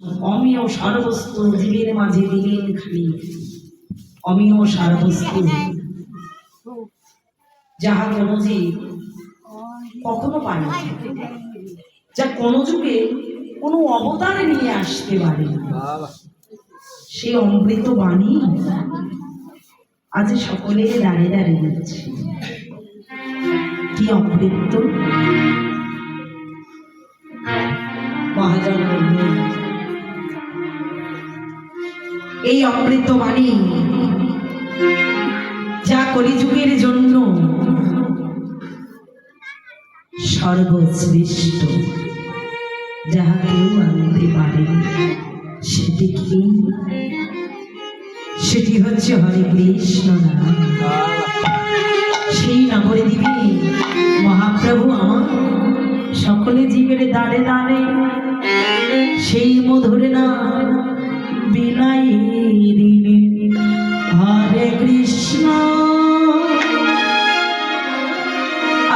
অমিয় সারবস্তু জীবের মাঝে দিলেন খালি অমিয় সারবস্তু। যাহা কোনো জীব কখনো পায় না। যা কোনো যুগে কোনো অবতারে নিয়ে আসতে পারে সেই অমৃত বাণী আজ সকলে দাঁড়িয়ে দাঁড়িয়ে যাচ্ছে কি অমৃত? মহাজন এই অমৃত বাণী যা কলিযুগের জন্য সর্বশ্রেষ্ঠ, যাহা কেউ আনতে পারে সেটি কি? সেটি হচ্ছে হরে কৃষ্ণ নাম। সেই নগরে দিবি মহাপ্রভু আমার। সকলে জীবের দাঁড়ে দাঁড়ে সেই মধুর না বিলাই দিনে হরে কৃষ্ণ।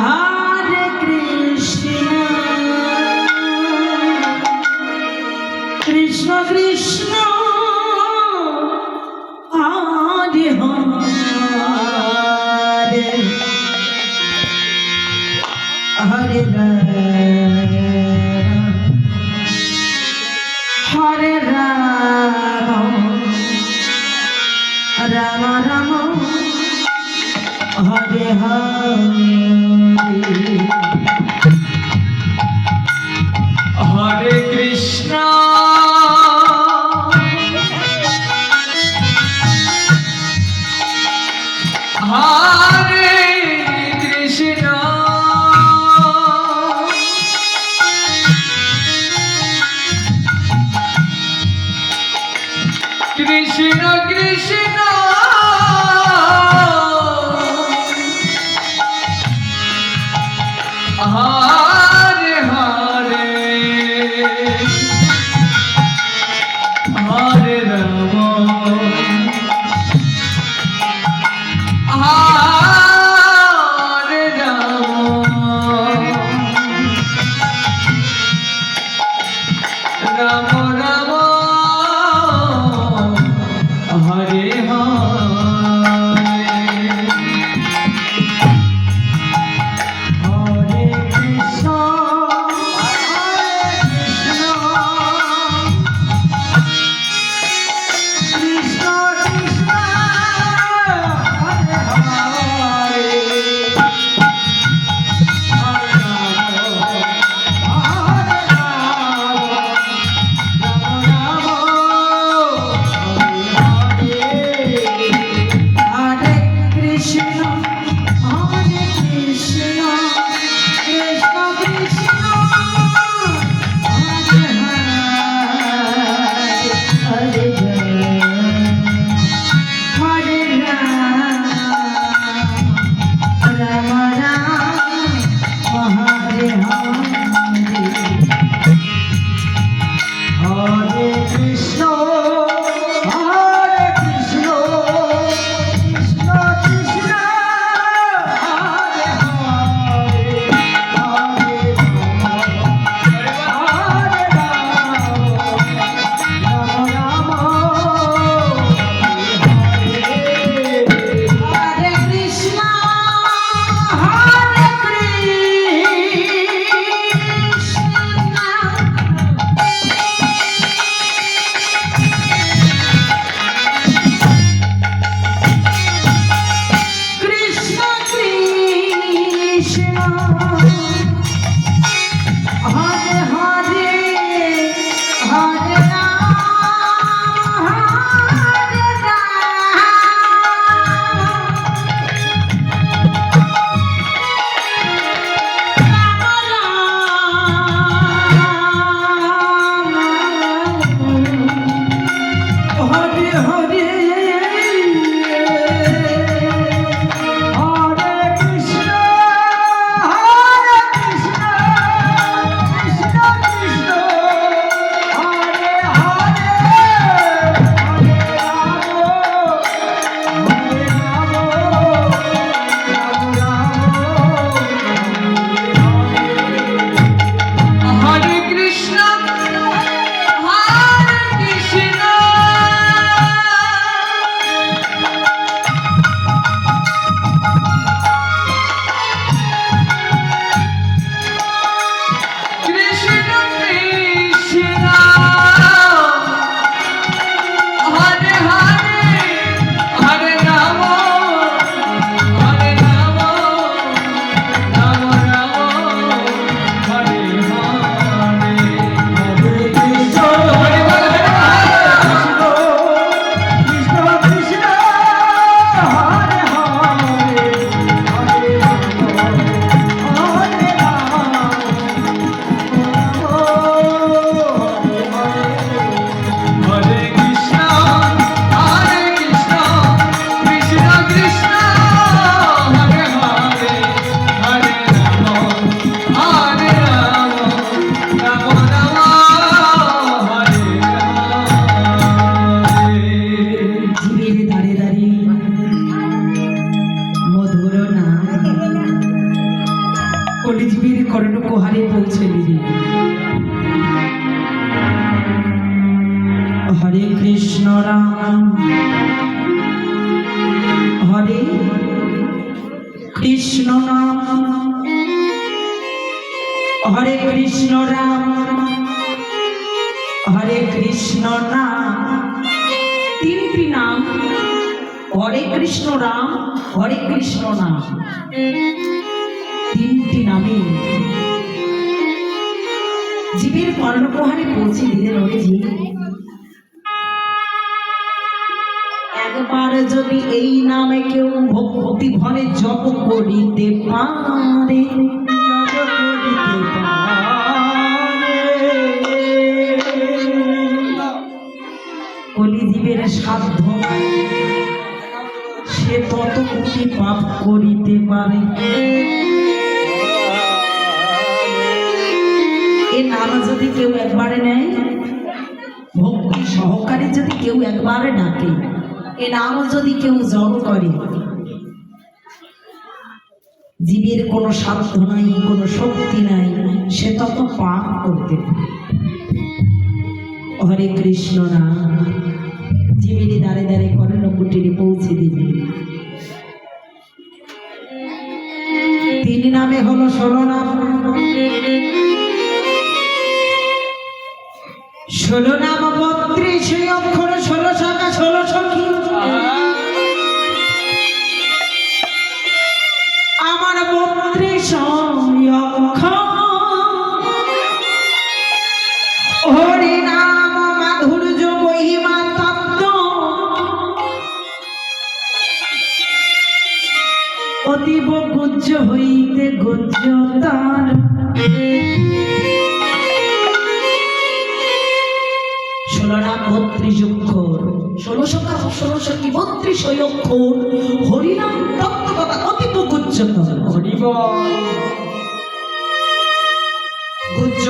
হরে কৃষ্ণ। কৃষ্ণ কৃষ্ণ। হরে হরে হরে হরে হরে হরে হরে কৃষ্ণ। হরে কৃষ্ণ। কৃষ্ণ কৃষ্ণ। রাম কৃষ্ণ নাম। তিনটি নাম? হরে কৃষ্ণ রাম, হরে কৃষ্ণ নাম। তিনটি নামে। জীবের কর্ণপ্রহারে পৌঁছে দিলেন ওরে একবার যদি এই নামে কেউ ভক্তি ভরে জপ করিতে পারে সাধ্য সে তত কোটি পাপ করিতে পারে। এ যদি কেউ একবারে নেয়, ভক্তি সহকারে যদি কেউ একবারে ডাকে, এ নাম যদি কেউ জপ করে, জীবের কোনো সাধ্য নাই, কোনো শক্তি নাই, সে তত পাপ করতে পারে। হরে কৃষ্ণ নাম। জীবেরই দাঁড়ে দাঁড়ে করেন কুটিরে পৌঁছে দিবে তিন নামে হলো ষোলো নাম বত্রিশ অক্ষর শাখা সখী। আমার বত্রিশ অক্ষর। ষোলোশো কাজ বত্রিশ অক্ষর হরিনাম তত্ত্ব কথা অতীব গুজ্জ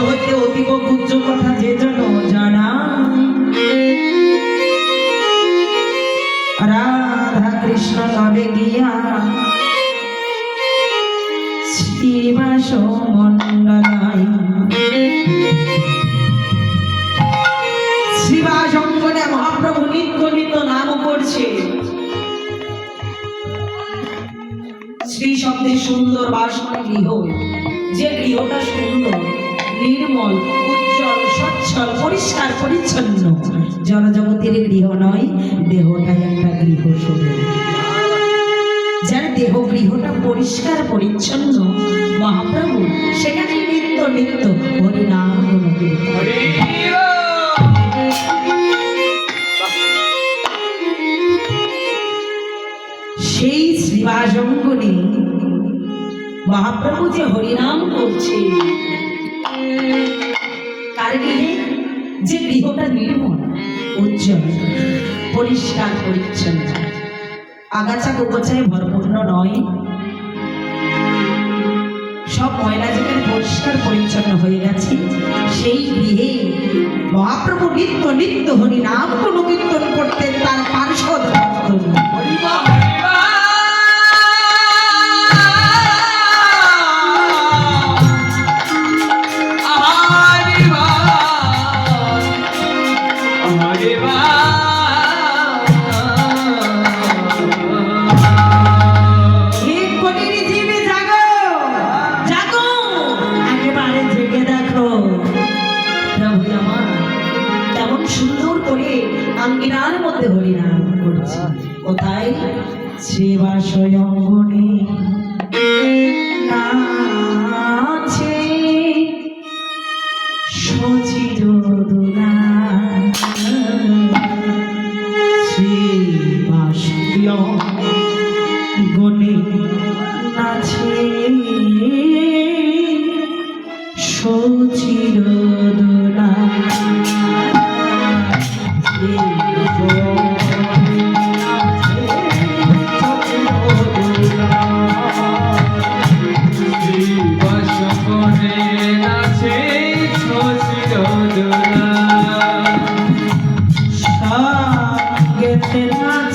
হইতে অতীব গুজ্জ কথা যে জন জানা। রাধা কৃষ্ণ তবে গিয়া শ্রীবাস মন্ডলাই শ্রী সুন্দর বাসনা গৃহ। যে গৃহটা সুন্দর, নির্মল, উজ্জ্বল, সচ্ছল, পরিষ্কার, পরিচ্ছন্ন। জনজগতের গৃহ নয়, দেহটাই একটা গৃহ সুন্দর যার দেহ গৃহটা পরিষ্কার, পরিচ্ছন্ন, মহাপ্রভু, সেখানে নিত্য নিত্য হরিনাম সেই শ্রীবাসঙ্গনে মহাপ্রভু যে হরিনাম করছে কার গৃহে যে গৃহটা নির্মল, উজ্জ্বল, পরিষ্কার, পরিচ্ছন্ন, আগাছা গোপচায় ভরপূর্ণ নয়, সব ময়লা যেখানে পরিষ্কার, পরিচ্ছন্ন হয়ে গেছে, সেই গৃহে মহাপ্রভু নিত্য নিত্য হরিনাম কীর্তন করতেন, তার পার্শ্বদ। 如今。সঙ্গেতে নাচে